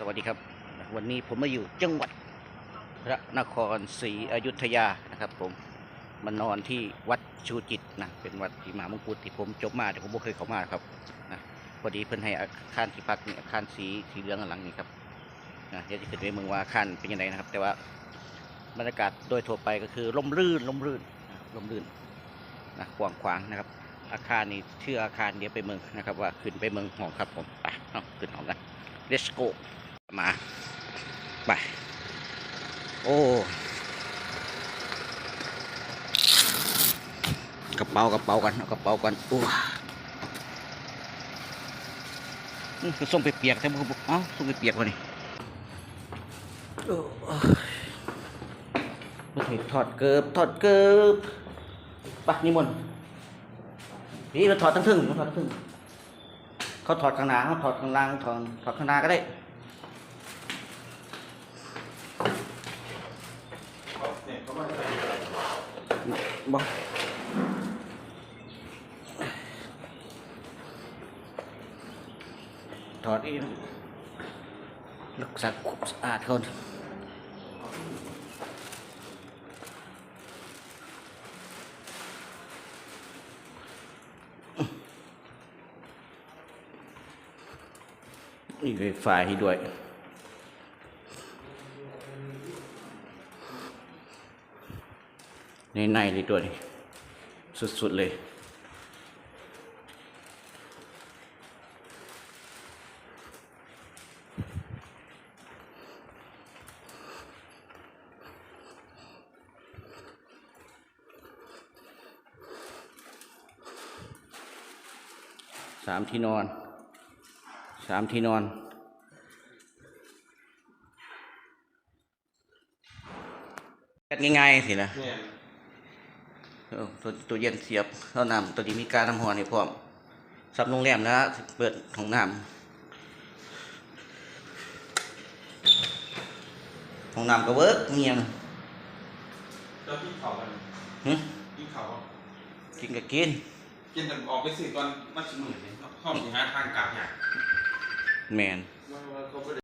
สวัสดีครับ วันนี้ผมมาอยู่จังหวัดพระนครศรีอยุธยานะครับ ผมมานอนที่วัดชูจิตนะเป็นวัดที่มหามงกุฎที่ผมจบมาแต่ผมไม่เคยเข้ามาครับนะพอดีเพิ่นให้อาคารที่พักนี่อาคารสีสีเหลืองหลังนี่ครับนะเดี๋ยวจะขึ้นไปเมืองว่าอาคารเป็นยังไงนะครับ แต่ว่าบรรยากาศโดยทั่วไปก็คือร่มรื่นร่มรื่นนะร่มรื่นนะกว้างขวางนะครับ อาคารนี้ชื่ออาคารเดี๋ยวไปเมืองนะครับ ว่าขึ้นไปเมืองหองครับผมไปขึ้นหองกัน let's go มา ไป โอ้กระเป๋ากระเป๋ากันเอากระเป๋ากันโอ้าคือส่งไปเปียกแต่มึงเอ้าส่งไปเปียกวะนี่โอ้ยถอดเกิบถอดเกิบไปนิมนต์นี่มาถอดทั้งทึ่งมาถอดทั้งทึ่งเขาถอดข้างหน้าเขาถอดข้างล่างถอดถอดข้างหน้าก็ได้ เนี่ยเขามาใส่ บ่ถอดเองรักษาความสะอาดเขานี่ไฟให้ด้วย ในในเลยตัวนี้ สุดๆเลย สามที่นอน สามที่นอนง่ายๆสินะ ตัวตัวเย็นเสียบเท่าน้ำตัวนี้มีการน้ำหอนี่พร้อมซับโรงแรมนะเปิดของน้ำของน้ำก็เวิร์กเงียบแล้วพี่เขากันหึพี่เขากินก็กิน กินแต่ออกไปสื่อก่อนมาชิมมือเนี่ยห้องสิหาทางกลับเนี่ยแมนว่าเขาไป